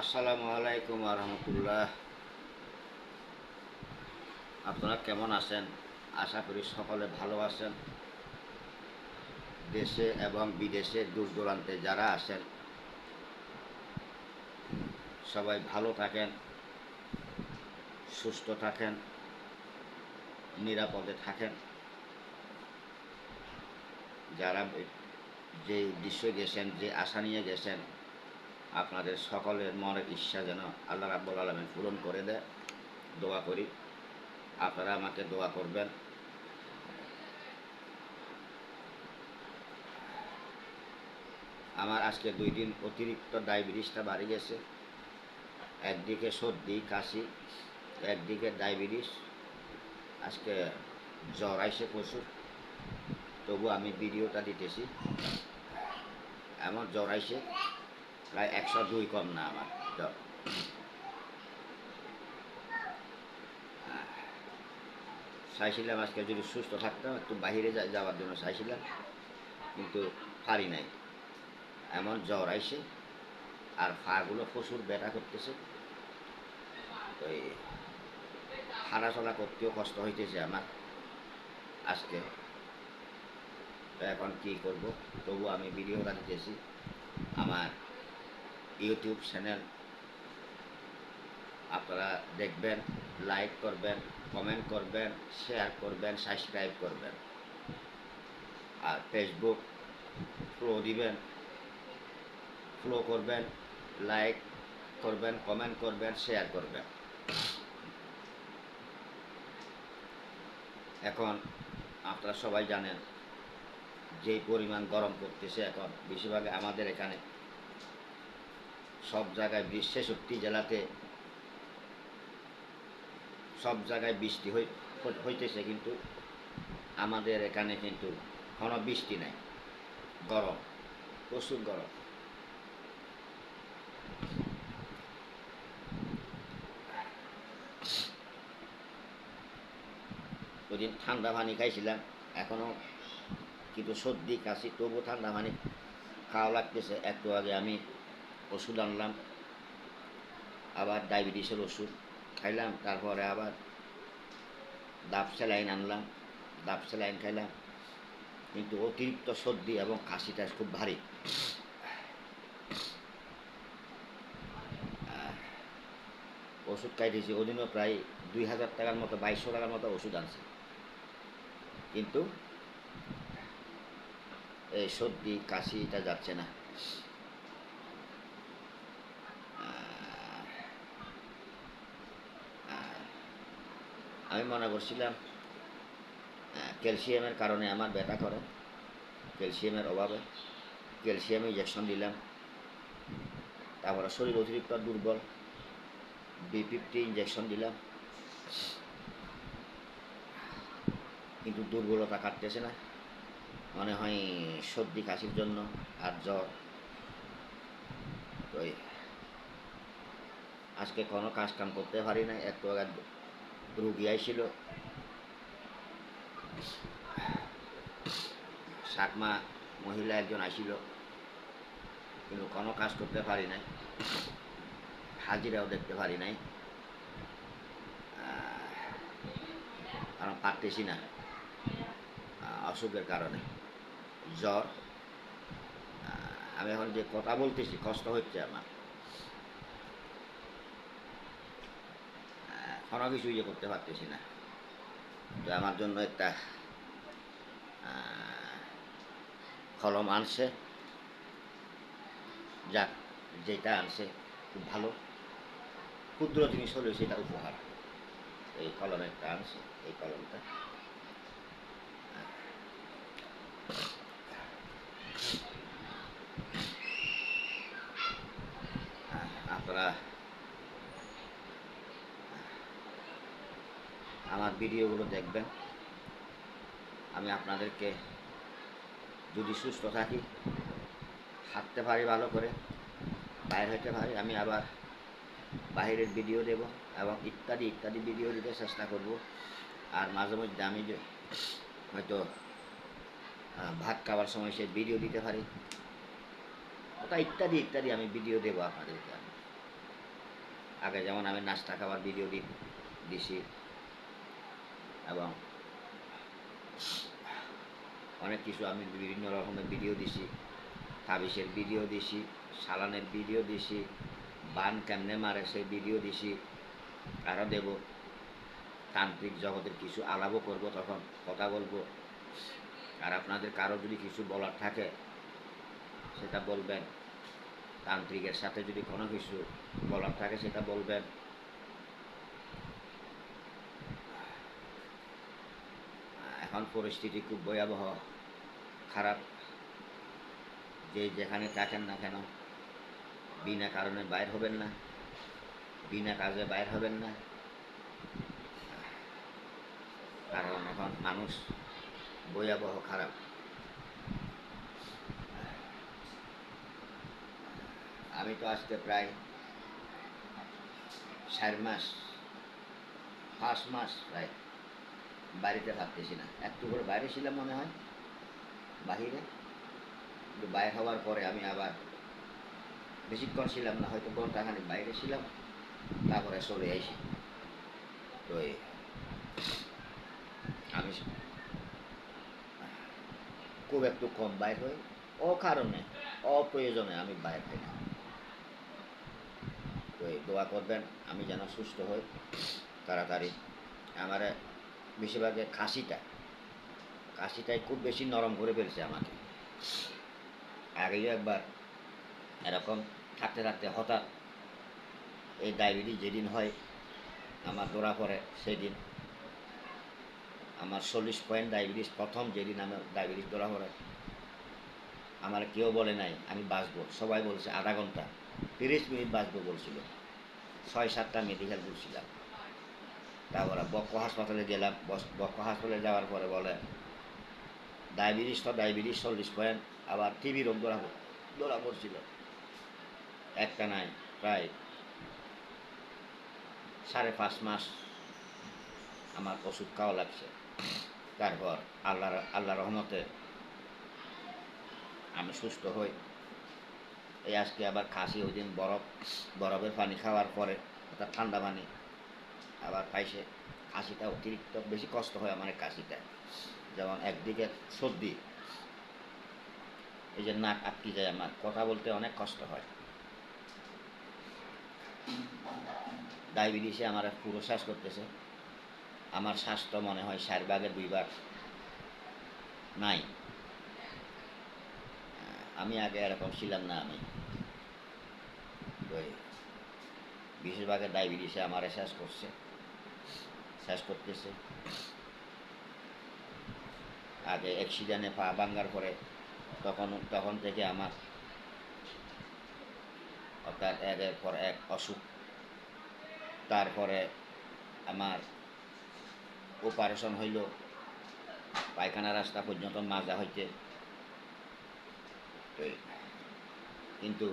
আসসালামু আলাইকুম আপনারা কেমন আছেন? আশা করি সকলে ভালো আছেন। দেশে এবং বিদেশে দূর দূরান্তে যারা আছেন, সবাই ভালো থাকেন, সুস্থ থাকেন, নিরাপদে থাকেন। যারা যে উদ্দেশ্যে গেছেন, যে আশা নিয়ে গেছেন আপনাদের সকলের মনের ইচ্ছা যেন আল্লাহ রাব্বুল আলমিন পূরণ করে দেয়। দোয়া করি। আপনারা আমাকে দোয়া করবেন। আমার আজকে দুই দিন অতিরিক্ত ডায়াবেটিসটা বাড়ি গেছে। একদিকে সর্দি, কাশি, একদিকে ডায়াবেটিস। আজকে জ্বর আইসে প্রচুর। তবু আমি ভিডিওটা দিতেছি। এমন জ্বর আইসে। প্রায় একশো দুই কম না আমার জ্বর চাইছিলাম আজকে যদি সুস্থ থাকতাম, একটু বাহিরে যাওয়ার জন্য চাইছিলাম কিন্তু পারি নাই। এমন জ্বর আইসে আর ফাগুলো প্রচুর ব্যথা করতেছে। ওই হাঁটাচলা করতেও কষ্ট হইতেছে আমার। আজকে তো এখন কী করব? তবু আমি ভিডিওটা দিতেছি। আমার ইউটিউব চ্যানেল আপনারা দেখবেন লাইক করবেন কমেন্ট করবেন শেয়ার করবেন সাবস্ক্রাইব করবেন। আর ফেসবুক ফ্লো দিবেন ফ্লো করবেন লাইক করবেন কমেন্ট করবেন শেয়ার করবেন। এখন আপনারা সবাই জানেন, যেই পরিমাণ গরম করতেছে এখন, বেশিরভাগ আমাদের এখানে সব জায়গায় ছেষট্টি জেলাতে সব জায়গায় বৃষ্টি হই- হই- হইতেছে, কিন্তু আমাদের এখানে কিন্তু কোনো বৃষ্টি নাই। গরম, প্রচুর গরম। ওদিন ঠান্ডা পানি খাইছিলাম এখনও কিন্তু সর্দি, কাশি তবু ঠান্ডা পানি খাওয়া লাগতেছে। একটু আগে আমি ওষুধ আনলাম, আবার ডায়াবেটিসের ওষুধ খাইলাম, তারপরে আবার দাপ স্যালাইন আনলাম দাপ স্যালাইন খাইলাম, কিন্তু অতিরিক্ত সর্দি এবং কাশিটা খুব ভারী। ওষুধ খাইতেছি, ওদিনও প্রায় দুই হাজার টাকার মতো, বাইশশো টাকার মতো ওষুধ আনছে। কিন্তু এই সর্দি কাশি এটা যাচ্ছে না। আমি মনে করছিলাম ক্যালসিয়ামের কারণে আমার ব্যথা করে, ক্যালসিয়ামের অভাবে। ক্যালসিয়াম ইঞ্জেকশন দিলাম। তারপরে শরীর অতিরিক্ত দুর্বল। বি ফিফটি ইঞ্জেকশন দিলাম। কিন্তু দুর্বলতা কাটতেছে না। মনে হয় সর্দি, কাশির জন্য আর জ্বর। আজকে কোনো কাজ কাম করতে পারি না একটু রুগী আইছিল। সাকমা মহিলা একজন আসিল কিন্তু কোনো কাজ করতে পারি নাই। হাজিরাও দেখতে পারি নাই। কারণ পারতেছি না। অসুখের কারণে। জ্বর। আমি এখন যে কথা বলতেছি, কষ্ট হচ্ছে আমার। কোনো কিছু ইয়ে করতে পারতেছি না। তো আমার জন্য একটা কলম আনছে। যাক, যেটা আনছে খুব ভালো। ক্ষুদ্র জিনিস হলেও সেটা উপহার। এই কলম একটা আনছে, এই কলমটা। আপনারা আমার ভিডিওগুলো দেখবেন। আমি আপনাদেরকে যদি সুস্থ থাকি, হাঁটতে পারি ভালো করে বাইর হইতে পারি, আমি আবার বাইরের ভিডিও দেব এবং ইত্যাদি ইত্যাদি ভিডিও দিতে চেষ্টা করব। আর মাঝে মধ্যে আমি হয়তো ভাত খাওয়ার সময় সে ভিডিও দিতে পারি, ওটা ইত্যাদি ইত্যাদি আমি ভিডিও দেবো আপনাদেরকে আগে যেমন আমি নাস্তা খাওয়ার ভিডিও দি, দিছি এবং অনেক কিছু আমি বিভিন্ন রকমের ভিডিও দিছি। তাবিসের ভিডিও দিছি, সালানের ভিডিও দিছি, বান কেমনে মারে সেই ভিডিও দিছি। আরও দেব। তান্ত্রিক জগতের কিছু আলাপও করব তখন, কথা বলব। আর আপনাদের কারও যদি কিছু বলার থাকে, সেটা বলবেন। তান্ত্রিকের সাথে যদি কোনো কিছু বলার থাকে, সেটা বলবেন। এখন পরিস্থিতি খুব ভয়াবহ, খারাপ। যে যেখানে থাকেন না কেন, বিনা কারণে বাইর হবেন না, বিনা কাজে বাইর হবেন না। কারণ এখন মানুষ ভয়াবহ খারাপ। আমি তো আজকে প্রায় চার মাস, পাঁচ মাস প্রায় বাড়িতে থাকতেছি না। একটু করে বাইরে ছিলাম মনে হয়, বাহিরে। কিন্তু বাইরে হওয়ার পরে আমি আবার বেশিক্ষণ ছিলাম না, হয়তো ঘন্টাখানিক বাইরে ছিলাম, তারপরে চলে আইসি। তো আমি খুব একটু কম বাইর হই। ও কারণে অপ্রয়োজনে আমি বাইর হই না। তো দোয়া করবেন, আমি যেন সুস্থ হই, তাড়াতাড়ি। আমার বেশিরভাগে কাশিটা কাশিটাই খুব বেশি নরম করে ফেলছে আমাকে। আগেও একবার এরকম থাকতে থাকতে হঠাৎ এই ডায়াবেটিস যেদিন হয়, আমার ধরা পড়ে সেদিন। আমার চল্লিশ পয়েন্ট ডায়াবেটিস, প্রথম যেদিন আমার ডায়াবেটিস ধরা পড়ে। আমার কেউ বলে নাই, আমি বাঁচবো। সবাই বলছে আধা ঘণ্টা, তিরিশ মিনিট বাঁচবো বলছিল। ছয় সাতটা মেডিকেল করছিলাম তারপরে বক্ক হাসপাতালে গেলাম। বক্ক হাসপাতালে যাওয়ার পরে বলে, ডায়াবেটিস তো ডায়াবেটিস, চল্লিশ পয়েন্ট। আবার টিবি রোগ ধরা ধরা পড়ছিল। একটা নাই, প্রায় সাড়ে পাঁচ মাস আমার ওষুধ খাওয়া লাগছে। তারপর আল্লাহ আল্লাহ রহমতে আমি সুস্থ হই। এই আজকে আবার খাসি, ওই দিন বরফ, বরফের পানি খাওয়ার পরে ঠান্ডা পানি আবার পাইছে কাশিটা অতিরিক্ত, বেশি কষ্ট হয় আমার কাশিটা যেমন একদিকে সর্দি, এই যে নাক আটকে যায় আমার, কথা বলতে অনেক কষ্ট হয়। ডায়াবেটিসে আমার পুরো শ্বাস করতেছে। আমার স্বাস্থ্য মনে হয় চার ভাগের দুই ভাগ নাই। আমি আগে এরকম ছিলাম না আমি। ওই বিশেষ ভাগে ডায়াবেটিসে আমার শ্বাস করছে। শ্বাস করতেছে। আগে অ্যাক্সিডেন্টে পা ভাঙ্গার পরে তখন তখন থেকে আমার অর্থাৎ একের পর এক অসুখ। তারপরে আমার অপারেশন হইল, পায়খানা রাস্তা পর্যন্ত মাজা হইতে। কিন্তু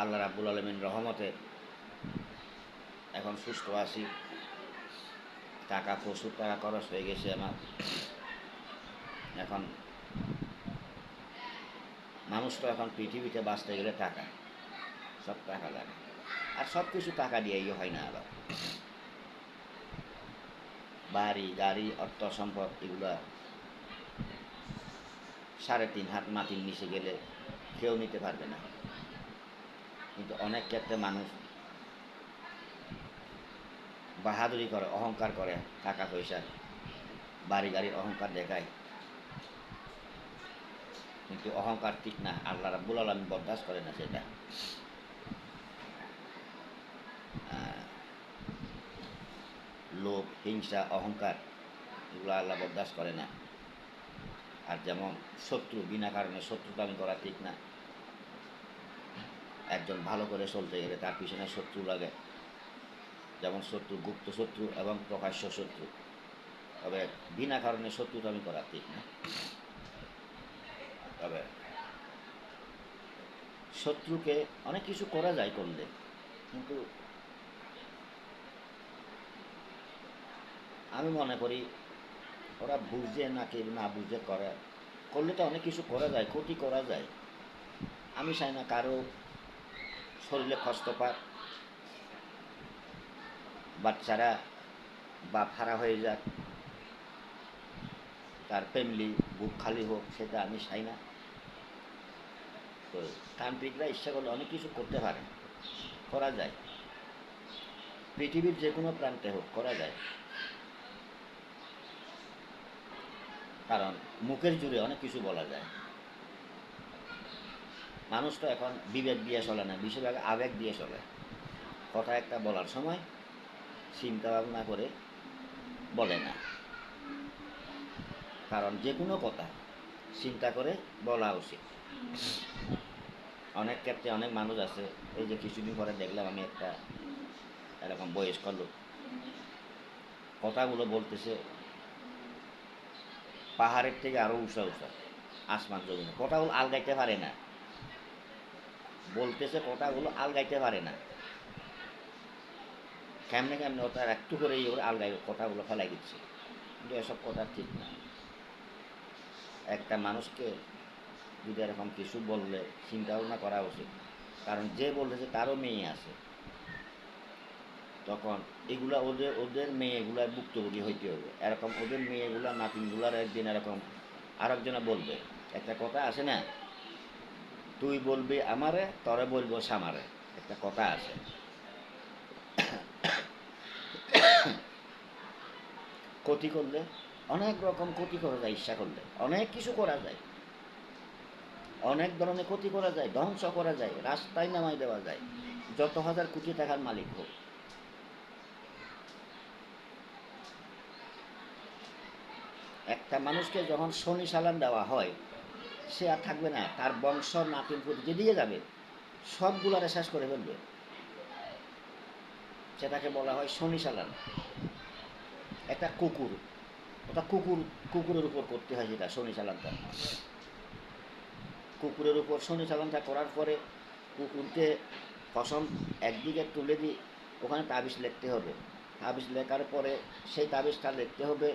আল্লাহ রাব্বুল আলমিন রহমতে এখন সুস্থ আছি। টাকা প্রচুর টাকা খরচ হয়ে গেছে আমার। এখন মানুষ তো এখন পৃথিবীতে বাঁচতে গেলে টাকা, সব টাকা লাগে। আর সব কিছু টাকা দিয়েই হয় না আবার। বাড়ি, গাড়ি, অর্থ সম্পদ এগুলো সাড়ে তিন হাত মাটির নিচে গেলে কেউ নিতে পারবে না। কিন্তু অনেক ক্ষেত্রে মানুষ বাহাদুরি করে, অহংকার করে টাকা পয়সা, বাড়ি গাড়ির অহংকার দেখায়। কিন্তু অহংকার ঠিক না, আল্লাহ রাব্বুল আলমী বরদাস্ত করে না সেটা। লোভ, হিংসা, অহংকার, এগুলো আল্লাহ বরদাস্ত করে না। আর যেমন শত্রু, বিনা কারণে শত্রুতামি করা ঠিক না। একজন ভালো করে চলতে গেলে তার পিছনে শত্রু লাগে। যেমন শত্রু, গুপ্ত শত্রু এবং প্রকাশ্য শত্রু। তবে বিনা কারণে শত্রুতামি করা ঠিক না। তবে শত্রুকে অনেক কিছু করা যায় করলে, কিন্তু আমি মনে করি ওরা বুঝে নাকি না বুঝে করে, করলে তো অনেক কিছু করা যায়, ক্ষতি করা যায়। আমি চাই না কারও শরীরে কষ্ট পাক। বাচ্চারা বাপ হারা হয়ে যাক, তার ফ্যামিলি বুক খালি হোক, সেটা আমি চাই না। তো তান্ত্রিকরা ইচ্ছা করলে অনেক কিছু করতে পারে, করা যায়। পৃথিবীর যে কোনো প্রান্তে হোক, করা যায়। কারণ মুখের জুড়ে অনেক কিছু বলা যায়। মানুষ তো এখন বিবেক দিয়ে চলে না, বেশিরভাগ আবেগ দিয়ে চলে। কথা একটা বলার সময় চিন্তা ভাবনা করে বলে না। কারণ যে কোনো কথা চিন্তা করে বলা উচিত। অনেক ক্ষেত্রে অনেক মানুষ আছে, এই যে কিছুদিন পরে দেখলাম আমি একটা এরকম বয়স্ক লোক। কথাগুলো বলতেছে পাহাড়ের থেকে আরও উঁচা উঁচা, আসমান জমিনে। কথাগুলো আলগাইতে পারে না। বলতেছে কথাগুলো আলগাইতে পারে না। কেমনে কেমনে ওটা একটু করে করে আলগাই কথাগুলো ফেলাই দিচ্ছে। কিন্তু এসব কথা ঠিক না। একটা মানুষকে যদি এরকম কিছু বললে চিন্তা ভাবনা করা উচিত। কারণ যে বলতেছে তারও মেয়ে আছে। তখন এগুলা ওদের ওদের মেয়েগুলার ভুক্তভোগী হইতে হবে। এরকম ওদের মেয়েগুলা, নাতিনগুলার একদিন এরকম আরেকজনে বলবে, একটা কথা আছে না? তুই বলবি আমারে, তরে বলব সামারে। একটা কথা আছে। ক্ষতি করলে, অনেক রকম ক্ষতি করা যায়, ইচ্ছা করলে। অনেক কিছু করা যায়। অনেক ধরনের ক্ষতি করা যায়, ধ্বংস করা যায়, রাস্তায় নামাই দেওয়া যায়, যত হাজার কোটি টাকার মালিক হোক। একটা মানুষকে যখন শনি সালান দেওয়া হয়, সে আর থাকবে না, তার বংশ নাতিন যেদিকে যাবে, সবগুলারে শেষ করে ফেলবে। সেটাকে বলা হয় শনি সালান একটা কুকুর। ওটা কুকুর, কুকুরের উপর করতে হয় যেটা, শনি চালানটা কুকুরের উপর শনি চালানটা করার পরে কুকুরকে ফসল একদিকে তুলে দিই ওখানে তাবিজ লিখতে হবে। তাবিজ লেখার পরে সেই তাবিজটা লিখতে হবে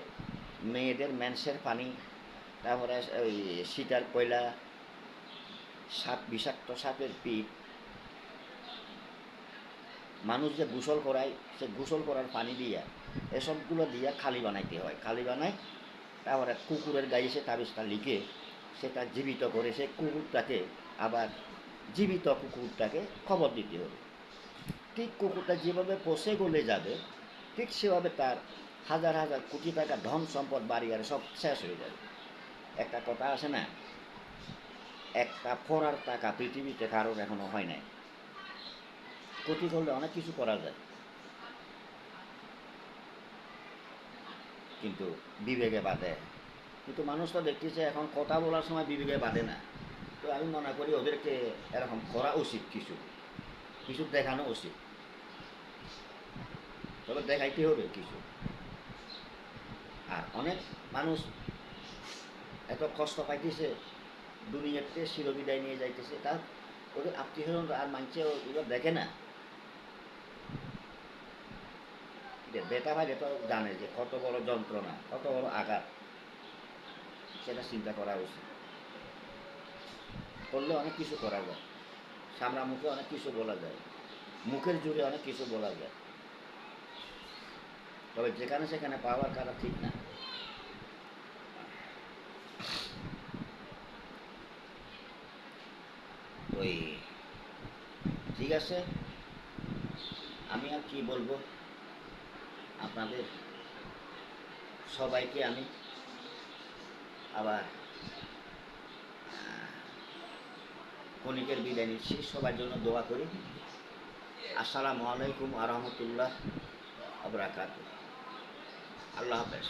মেয়েদের ম্যানসের পানি, তারপরে ওই সীতার কয়লা, সাপ, বিষাক্ত সাপের পিঠ মানুষ যে গোসল করায়, সে গোসল করার পানি দিয়া এসবগুলো দিয়া খালি বানাইতে হয়। খালি বানায় তারপরে কুকুরের গায়ে সে তাবিজটা লিখে সেটা জীবিত করে, সে কুকুরটাকে আবার জীবিত কুকুরটাকে খবর দিতে হবে। ঠিক কুকুরটা যেভাবে পোষে গলে যাবে, ঠিক সেভাবে তার হাজার হাজার কোটি টাকা ধন সম্পদ বাড়ি আর সব শেষ হয়ে যাবে। একটা কথা আছে না? একটা ফোরার টাকা পৃথিবীতে কারোর এখনও হয় নাই। ক্ষতি করলে অনেক কিছু করা যায়। কিন্তু বিবেকে বাঁধে। কিন্তু মানুষ তো দেখতেছে এখন কথা বলার সময় বিবেকে বাঁধে না। তো আমি মনে করি ওদেরকে এরকম করা উচিত কিছু। কিছু দেখানো উচিত। তবে দেখাইতে হবে কিছু। আর অনেক মানুষ এত কষ্ট পাইতেছে, দুনিয়াতে শিরবিদায় নিয়ে যাইতেছে, তার ওদের আত্মীয় আর মানছে ওগুলো দেখে না। যে বেটা ভাই তো জানে যে কত বড় যন্ত্রণা, কত বড় আঘাত। সেটা চিন্তা করা উচিত। করলে অনেক কিছু করা যায়। সামনা মুখে অনেক কিছু বলা যায়। মুখের জুড়ে অনেক কিছু বলা যায়। তবে যেখানে সেখানে পাওয়ার কারা ঠিক না। ওই, ঠিক আছে? আমি আর কি বলব? আপনাদের সবাইকে আমি আবার কণিকের বিদায় নিচ্ছি। সবার জন্য দোয়া করি। আসসালামু আলাইকুম আ রহমতুল্লাহ আবরাকাত আল্লাহ হাফেজ।